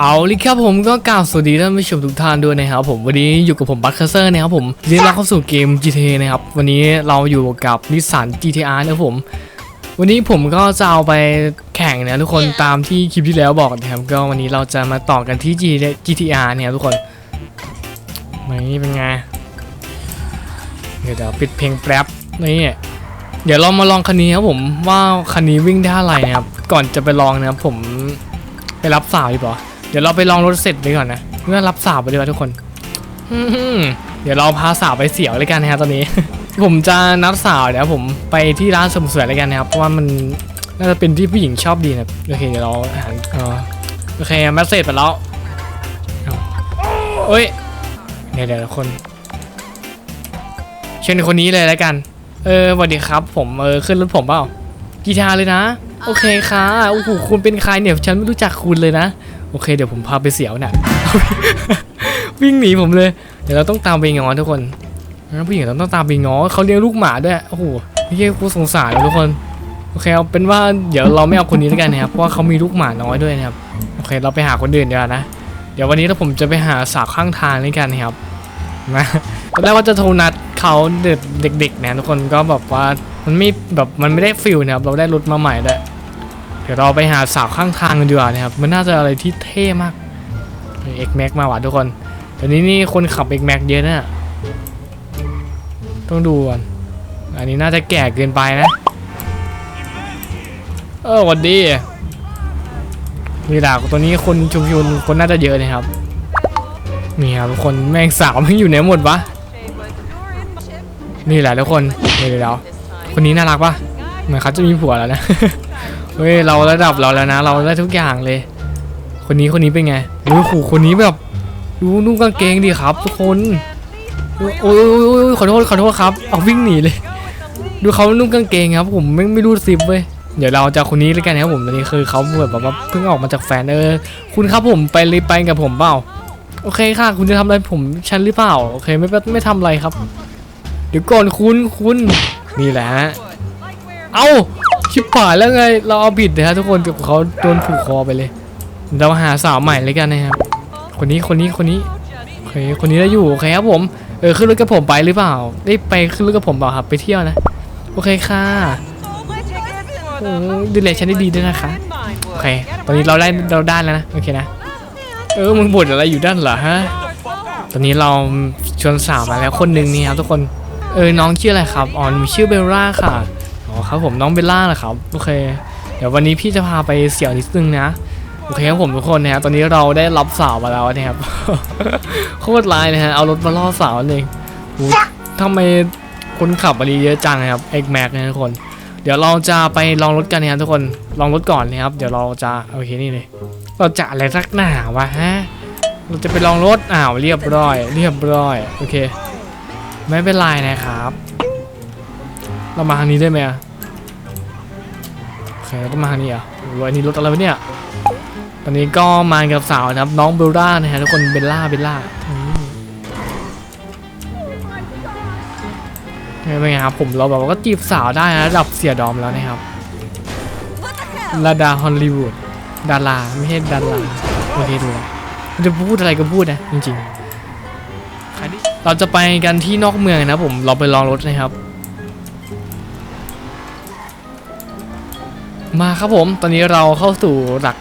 เอาลิครับผมก็กล่าวสวัสดีท่านผู้ชมทุกท่านด้วยนะครับผมวันนี้อยู่กับผมบัตเคอร์เซอร์นะครับผมยินดีต้อนรับเข้าสู่เกม GTA นะครับวันนี้เราอยู่กับนิสสัน GTR นะครับผม วันนี้ผมก็จะเอาไปแข่งนะทุกคนตามที่คลิปที่แล้วบอกนะครับก็วันนี้เราจะมาต่อกันที่ G GTR เนี่ยทุกคนนี่เป็นไงเดี๋ยวเดี๋ยวปิดเพลงแป๊บนี่เดี๋ยวเรามาลองคันนี้ครับผมว่าคันนี้วิ่งได้อะไรนะครับก่อนจะไปลองนะครับผมไปรับสาวดีกว่า ดี๋ยวเราไปลองรถเสร็จไปก่อนนะเมื่อรับสาวไปดีกว่าทุกคนอืมเดี๋ยวเราพาสาวไปเสียวเลยกันนะครับตอนนี้ ผมจะนัดสาวเดี๋ยวผมไปที่ร้านเสริมสวยเลยกันนะครับ เพราะว่ามันน่าจะเป็นที่ผู้หญิงชอบดีนะครับโอเคเดี๋ยวเราหาเออโอเคแมสเซจไปแล้วเอาเอ้ยเดี๋ยวเดี๋ยวทุกคนเชิญคนนี้เลยแล้วกัน เออสวัสดีครับ ผมเออขึ้นรถผมเปล่ากีตาร์เลยนะ โอเคค่ะโอ้โหคุณเป็นใครเนี่ยฉันไม่รู้จักคุณเลยนะ โอเคเดี๋ยวผมพาไปเสียวนี่ยวิ่งหนีผมเลย เดี๋ยวเราต้องตามไปงอทุกคนนะผู้หญิงเราต้องตามไปงอเขาเลี้ยงลูกหมาด้วยโอ้โหนี่แค่กูสงสารเลยทุกคนโอเคเอาเป็นว่าเดี๋ยวเราไม่เอาคนนี้แล้วกันนะครับเพราะว่าเขามีลูกหมาน้อยด้วยนะครับโอเค เราไปหาคนอื่นดีกว่านะ เดี๋ยววันนี้ถ้าผมจะไปหาสาวข้างทางด้วยกันนะครับนะตอนแรกว่าจะโทรนัดเขาเด็กเด็กๆนะทุกคนก็แบบว่ามันไม่แบบมันไม่ได้ฟิลนะครับเราได้รถมาใหม่ด้วย เดี๋ยวเราไปหาสาวข้างทางกันดีกว่านะครับ มันน่าจะอะไรที่เท่มากเอ็กแม็กมาว่ะทุกคนเดี๋ยวนี้นี่คนขับเอ็กแม็กเยอะนะต้องดูก่อนอันนี้น่าจะแก่เกินไปนะ เออวันดีนี่แหละตัวนี้คนชุมชนคนน่าจะเยอะนะครับ นี่ครับทุกคนแม่งสาวไม่อยู่ไหนหมดวะ นี่แหละทุกคนเดี๋ยวเดี๋ยวคนนี้น่ารักปะเหมือนเขาจะมีผัวแล้วนะ เฮ้ยเราระดับเราแล้วนะ เราได้ทุกอย่างเลย คนนี้คนนี้เป็นไงดูขู่คนนี้แบบดูนุ่งกางเกงดีครับ ทุกคนโอ้ยโอ้ยโอ้ยขอโทษขอโทษครับเอาวิ่งหนีเลย ดูเขานุ่งกางเกงครับ ผมไม่ไม่รู้สิบเว้ยเดี๋ยวเราจะคนนี้เลยกันนะครับผมตอนนี้คือเขาแบบว่าเพิ่งออกมาจากแฟนเออคุณครับผมไปเลยไปกับผมเปล่าโอเคค่ะ คุณจะทำอะไรผมฉันหรือเปล่าโอเคไม่ไม่ทำอะไรครับ เดี๋ยวก่อนคุณคุณนี่แหละ เอา ชิบหายแล้วไง เราเอาผิดนะฮะทุกคนกับเขาโดนผูกคอไปเลย เราหาสาวใหม่เลยกันนะครับ คนนี้ คนนี้ คนนี้โอเคคนนี้ได้อยู่ โอเคครับผม เออ ขึ้นรถกับผมไปหรือเปล่า ได้ไปขึ้นรถกับผมเปล่าครับ ไปเที่ยวนะ โอเคค่ะโอ้ดูแลฉันได้ดีด้วยนะคะ โอเค ตอนนี้เราได้ เราได้แล้วนะ โอเคนะ เออ มึงบ่นอะไรอยู่ด้านเหรอฮะ ตอนนี้เราชวนสาวมาแล้วคนหนึ่งนี่ครับทุกคน เออ น้องชื่ออะไรครับ อ๋อ ชื่อเบลล่าค่ะ อ๋อครับผมน้องเบลล่าเหรอครับโอเค เดี๋ยววันนี้พี่จะพาไปเสี่ยวนิดนึงนะโอเคครับผมทุกคนนะครับตอนนี้เราได้รับสาวมาแล้วนะครับโคตรร้ายนะฮะเอารถมาล่อสาวนั่นเองโอ้ทำไมคนขับมาดีเยอะจังนะครับ X Max นะทุกคน เดี๋ยวเราจะไปลองรถกันนะครับทุกคนลองรถก่อนนะครับ เดี๋ยวเราจะโอเคนี่เลยเราจะอะไรสักหนาวะฮะเราจะไปลองรถอ้าวเรียบร้อย เรียบร้อยโอเค ไม่เป็นไรนะครับ เรามาทางนี้ได้ไหมอะ เคเราต้องมาทางนี้อะโอ้โหอันนี้รถอะไรวะเนี่ย ตอนนี้ก็มากับสาวนะครับ น้องเบลล่านะฮะทุกคนเบลล่าเบลล่าเป็นไงครับผมเราแบบว่าก็จีบสาวได้นะระดับเสียดอมแล้วนะครับระดาฮอลลีวูดดาราไม่ใช่ดาราโอเคดูจะพูดอะไรก็พูดนะจริงๆเราจะไปกันที่นอกเมืองนะผมเราไปลองรถนะครับ มาครับผม ตอนนี้เราเข้าสู่หลัก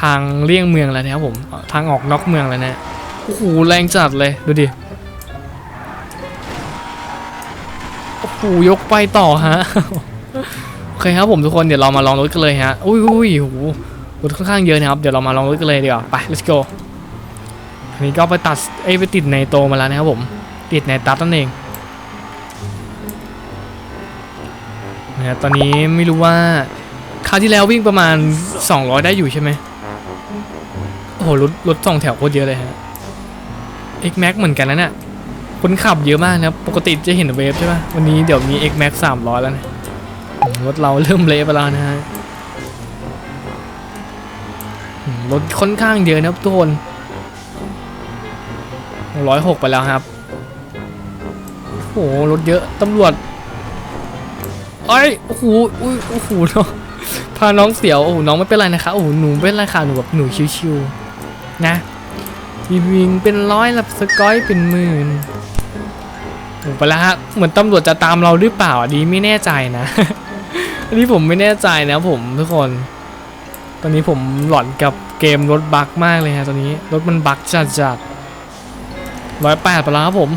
ทางเลี่ยงเมืองแล้วนะครับผม ทางออกนอกเมืองแล้วนะ โอ้โห แรงจัดเลย ดูดิ โอ้โห ยกไปต่อฮะ โอเคครับผมทุกคน เดี๋ยวเรามาลองรถกันเลยฮะ อุ้ยอุ้ยโอ้โหรถค่อนข้างเยอะนะครับ เดี๋ยวเรามาลองรถกันเลยดีกว่า ไป let's go อันนี้ก็ไปตัด เอ้ยไปติดในโตมาแล้วนะครับผม ติดในตัดนั่นเอง นะครับตอนนี้ไม่รู้ว่าคราวที่แล้ววิ่งประมาณ 200 ได้อยู่ใช่ไหมโอ้โหรถรถสองแถวโคตรเยอะเลยฮะ X Max เหมือนกันนะเนี่ยคนขับเยอะมากนะปกติจะเห็นเวฟใช่ไหมวันนี้เดี๋ยวมี X Max 300 แล้วนะรถเราเริ่มเละไปแล้วนะฮะรถค่อนข้างเยอะนะทุกคนร้อยหกไปแล้วครับโอ้โหรถเยอะตำรวจ เอ้ยโอ้โหอุ้ยโอ้โหเนาะพาน้องเสียวโอ้โหน้องไม่เป็นไรนะคะโอ้โหหนูไม่เป็นไรค่ะหนูแบบหนูชิวๆนะวิ่งเป็นร้อยลับสกอยเป็นหมื่นโอ้ไปแล้วฮะเหมือนตำรวจจะตามเราหรือเปล่าดีไม่แน่ใจนะอันนี้ผมไม่แน่ใจนะผมทุกคน ตอนนี้ผมหลอนกับเกมรถบักมากเลยฮะตอนนี้รถมันบักจัดจัดร้อยแปดไปแล้วครับผม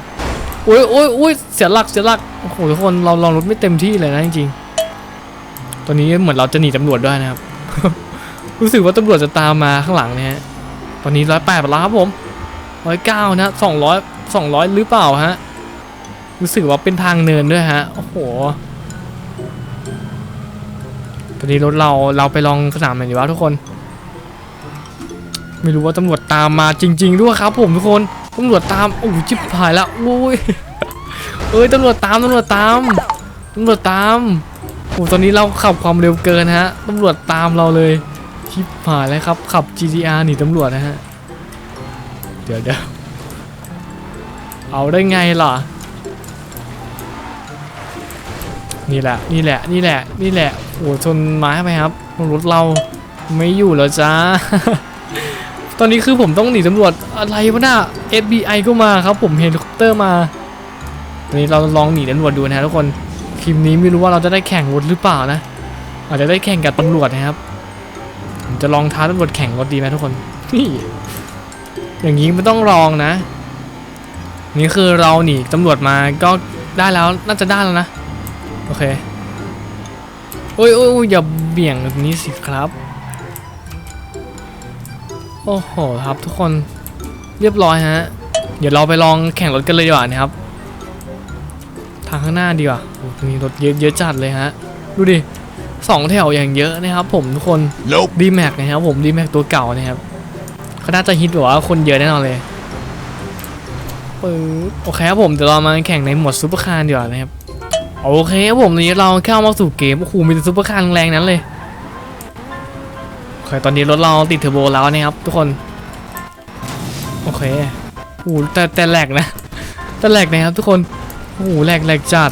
อ้ยโอ้ยโอ้ยเสียหลักเสียหลักโอ้โหทุกคนเราลองรถไม่เต็มที่เลยนะจริงๆตอนนี้เหมือนเราจะหนีตำรวจด้วยนะครับ รู้สึกว่าตำรวจจะตามมาข้างหลังนี่ยฮะตอนนี้ร้อยแปดแล้วครับผมร้อยเก้านะสองร้อยสองร้อยหรือเปล่าฮะรู้สึกว่าเป็นทางเนินด้วยฮะโอ้โหตอนนี้รถเราเราไปลองสนามไหนดีวะทุกคน ไม่รู้ว่าตำรวจตามมาจริง ๆ ด้วยครับ ผมทุกคน ตำรวจตามโอ้โหจิบหายแล้วโอ้ยเอ้ยตำรวจตามตำรวจตามตำรวจตามโอ้ตอนนี้เราขับความเร็วเกินฮะตำรวจตามเราเลยชิบหายแล้วครับ ขับ GTR หนีตำรวจนะฮะเดี๋ยวเดี๋ยวเอาได้ไงล่ะนี่แหละนี่แหละนี่แหละนี่แหละโอ้ชนไม้ไปครับรถเราไม่อยู่แล้วจ้า ตอนนี้คือผมต้องหนีตำรวจอะไรวะน่ะ FBI ก็มาครับ ผมเฮลิคอปเตอร์มาตอนนี้เราลองหนีตำรวจดูนะทุกคนคลิปนี้ไม่รู้ว่าเราจะได้แข่งรถหรือเปล่านะ อาจจะได้แข่งกับตำรวจนะครับผมจะลองท้าตำรวจแข่งรถดีไหมทุกคนนี่อย่างนี้ไม่ต้องลองนะ นี่คือเราหนีตำรวจมาก็ได้แล้วน่าจะได้แล้วนะ โอเคโอ้ยโอ้ยอย่าเบี่ยงแบบนี้สิครับ โอ้โหครับทุกคนเรียบร้อยฮะ เดี๋ยวเราไปลองแข่งรถกันเลยดีกว่านะครับ ทางข้างหน้าดีกว่าโอ้โหมีรถเยอะเยอะจัดเลยฮะ ดูดิสองแถวอย่างเยอะนะครับ ผมทุกคน Nope. ดีแม็กนะครับผมดีแม็กตัวเก่านะครับเขาน่าจะฮิตแบบว่าคนเยอะแน่นอนเลยปึ๊บโอเคครับผมเดี๋ยวเรามาแข่งในโหมดซูเปอร์คาร์ดีกว่านะครับโอเคครับผมตอนนี้เราเข้ามาสู่เกมโอ้โหมีแต่ซูเปอร์คาร์แรงๆนั้นเลยโอ เคตอนนี้รถเราติดเทอร์โบแล้วนะครับทุกคน โอเคโอ้แต่แต่แหลกนะ แต่แหลกนะครับทุกคนโอ้โหแหลกแหลกจัด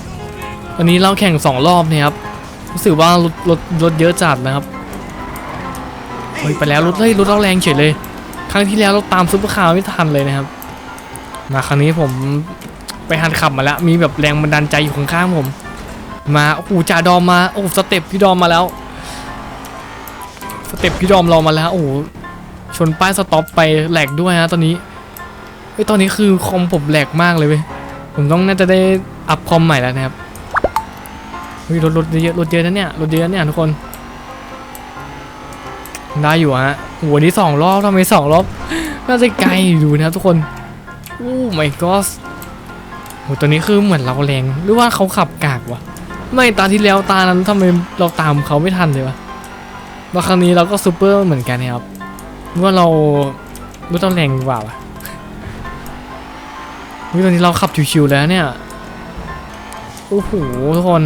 วันนี้เราแข่งสองรอบนะครับ รู้สึกว่ารถรถรถเยอะจัดนะครับ เฮ้ยไปแล้วรถเฮ้ยรถเราแรงเฉยเลย ครั้งที่แล้วเราตามซูเปอร์คาร์ไม่ทันเลยนะครับ มาครั้งนี้ผมไปหัดขับมาแล้ว มีแบบแรงบันดาลใจอยู่ข้างๆผม มาโอ้โหจ่าดอมมาโอ้โหสเต็ปพี่ดอมมาแล้ว สเต็ปพี่ดอมเรามาแล้วโอ้โหชนป้ายสต็อปไปแหลกด้วยฮะตอนนี้เฮ้ยตอนนี้คือคอมผมแหลกมากเลยเว้ยผมต้องน่าจะได้อัพคอมใหม่แล้วนะครับเฮ้ยรถรถเยอะรถเยอะนะเนี่ยรถเยอะเนี่ยทุกคนได้อยู่ฮะโอ้โหนี่สองรอบทำไมสองรอบน่าจะไกลอยู่นะครับทุกคนโอ้ my god โหตัวนี้คือเหมือนเราแรงหรือว่าเขาขับกากวะไม่ตาที่แล้วตานั้นทำไมเราตามเขาไม่ทันเลยวะ แล้วครั้งนี้เราก็ซูเปอร์เหมือนกันนะครับว่าเรารู้ต้องแรงกว่าวะเฮ้ยตอนนี้เราขับชิวๆแล้วเนี่ย โอ้โหทุกคน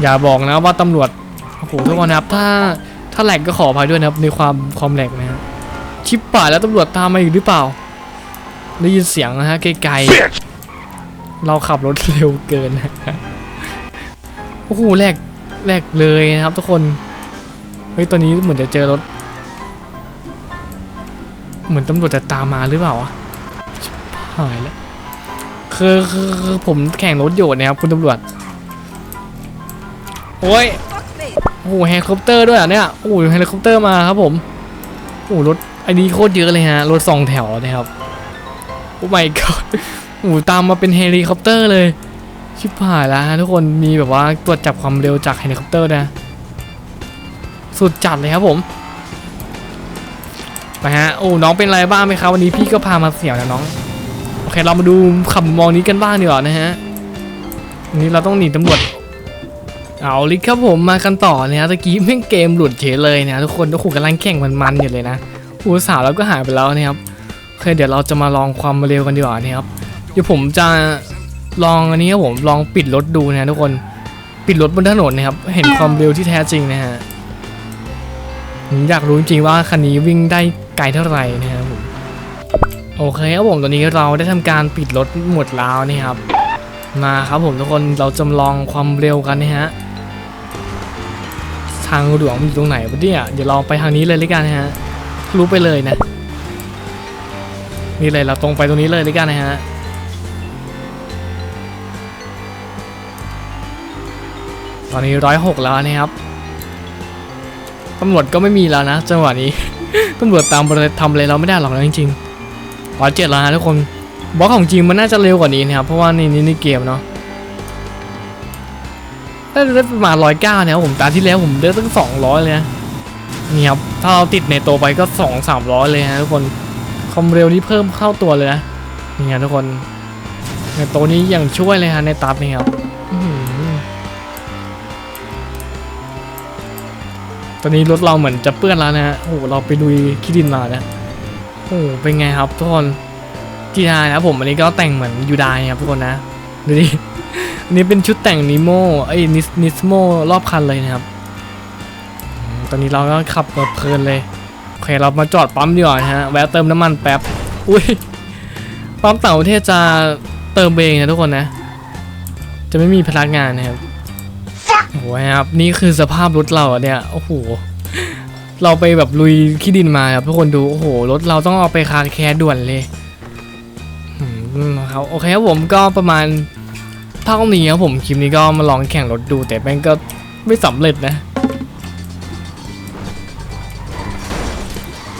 อย่าบอกนะว่าตำรวจ โอ้โหทุกคนครับ ถ้าถ้าแหลกก็ขออภัยด้วยนะครับ ในความความแหลกนะฮะชิปป่าแล้วตำรวจตามมาอีกหรือเปล่า ได้ยินเสียงนะฮะไกลๆ เราขับรถเร็วเกินโอ้โหแหลกแหลกเลยนะครับทุกคน ฮ้ยตอนนี้เหมือนจะเจอรถ เหมือนตำรวจจะตามมาหรือเปล่าวะหายแล้วคือคือคือผมแข่งรถอยู่นะครับคุณตำรวจ โอ้ยโอ้โหเฮลิคอปเตอร์ด้วยเหรอะเนี่ยโอ้โหเฮลิคอปเตอร์มาครับผมโอ้โหรถอันนี้โคตรเยอะเลยฮะรถสองแถวนะครับโอ้ my god โอ้โหตามมาเป็นเฮลิคอปเตอร์เลยชิบหายแล้วฮะทุกคนมีแบบว่าตรวจจับความเร็วจากเฮลิคอปเตอร์นะ สุดจัดเลยครับผมไปฮะโอ้น้องเป็นไรบ้างไหมครับวันนี้พี่ก็พามาเสี่ยวนะน้องโอเคเรามาดูขับมองนี้กันบ้างดีกว่านะฮะวันนี้เราต้องหนีตำรวจเอาลิครับผมมากันต่อเนะฮะตะกี้แม่งเกมหลุดเฉยเลยนะทุกคนทุกคนกำลังแข่งมันๆอยู่เลยนะอูสาวแล้วก็หายไปแล้วนะครับโอเคเดี๋ยวเราจะมาลองความเร็วกันดีกว่านะครับเดี๋ยวผมจะลองอันนี้ครับผมลองปิดรถดูนะทุกคนปิดรถบนถนนนะครับเห็นความเร็วที่แท้จริงนะฮะ ผมอยากรู้จริงๆว่าคันนี้วิ่งได้ไกลเท่าไหร่นะครับผมโอเคครับผมตอนนี้เราได้ทำการปิดรถหมดแล้วนะครับ มาครับผมทุกคนเราจำลองความเร็วกันนะฮะทางหลวงมันอยู่ตรงไหนวะเนี่ยเดี๋ยวเราไปทางนี้เลยเลยกันนะฮะรู้ไปเลยนะ นี่เลยเราตรงไปตรงนี้เลยเลยกันนะฮะตอนนี้ร้อยหกแล้วนะครับ ตำรวจก็ไม่มีแล้วนะ จังหวะนี้ ตำรวจตามไปทำอะไรเราไม่ได้หรอกนะจริงๆร้อยเจ็ดแล้วนะทุกคนบล็อกของจริงมันน่าจะเร็วกว่านี้นะครับเพราะว่าในนี้ในเกมเนาะได้ได้ประมาณร้อยเก้านะครับผมตาที่แล้วผมได้ตั้งสองร้อยเลยนะนี่ครับถ้าเราติดในตัวไปก็สองสามร้อยเลยนะทุกคนความเร็วนี้เพิ่มเข้าตัวเลยนะนี่ฮะทุกคนในตัวนี้อย่างช่วยเลยฮะในตับนี่ครับ ตอนนี้รถเราเหมือนจะเปื้อนแล้วนะฮะ โอ้โห เราไปลุยขี้ดินมานะโอ้โห เป็นไงครับทุกคนจีไดนะผมอันนี้ก็แต่งเหมือนยูไดครับทุกคนนะ ดูดิ อันนี้เป็นชุดแต่งนิโมไอ้นิสนิสโมรอบคันเลยนะครับ ตอนนี้เราก็ขับแบบเพลินเลย โอเค เรามาจอดปั๊มดีกว่านะฮะ แวะเติมน้ำมันแป๊บ อุ้ย ปั๊มต่างประเทศจะเติมเองนะทุกคนนะ จะไม่มีพนักงานนะครับ โอ้โหครับนี่คือสภาพรถเราเนี่ยโอ้โหเราไปแบบลุยขี้ดินมาครับทุกคนดูโอ้โหรถเราต้องเอาไปคาร์แคร์ด่วนเลยครับโอเคครับผมก็ประมาณเท่านี้ครับผมคลิปนี้ก็มาลองแข่งรถดูแต่แม่งก็ไม่สำเร็จนะ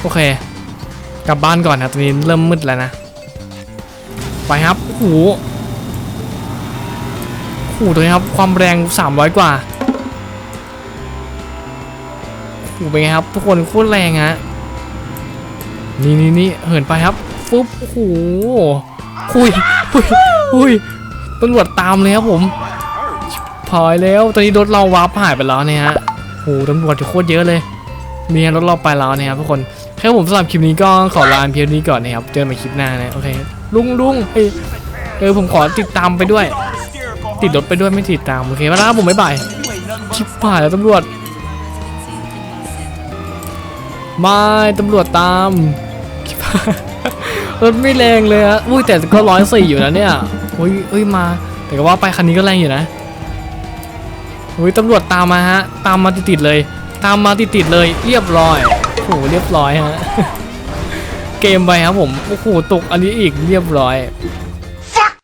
โอเค กลับบ้านก่อนนะตอนนี้เริ่มมืดแล้วนะ ไปครับโอ้โห โอ้โหตัวนี้ครับ ความแรง 300 กว่าโอ้โหเป็นไงครับ ทุกคนโคตรแรงฮะนี่นี่นี่เหินไปครับฟึบโอ้โหคุยคุยคุยตำรวจตามเลยครับผมพายแล้ว ตอนนี้รถเราวาร์ปหายไปแล้วเนี่ยฮะโอ้โหตำรวจโคตรเยอะเลยเนี่ยรถเราไปแล้วนะครับทุกคนแค่ผมสำหรับคลิปนี้ก็ขอลาเพียงนี้ก่อนนะครับ เจอกันใหม่คลิปหน้านะ โอเค ลุงลุงเอ้ยเออผมขอติดตามไปด้วย ติดรถไปด้วยไม่ติดตามโอเคมาแล้วผมบ๊ายบายชิบหายแล้วตำรวจไม่ตำรวจตามรถไม่แรงเลยอะอุ้ยแต่ก็ร้อยสี่อยู่นะเนี่ยอุ้ยเอ้ยมา แต่ก็ว่าไปคันนี้ก็แรงอยู่นะอุ้ยตำรวจตามมาฮะ ตามมาติดๆเลย ตามมาติดๆเลย เรียบร้อยโอ้โหเรียบร้อยฮะ เกมไปครับผม โอ้โหตกอันนี้อีกเรียบร้อย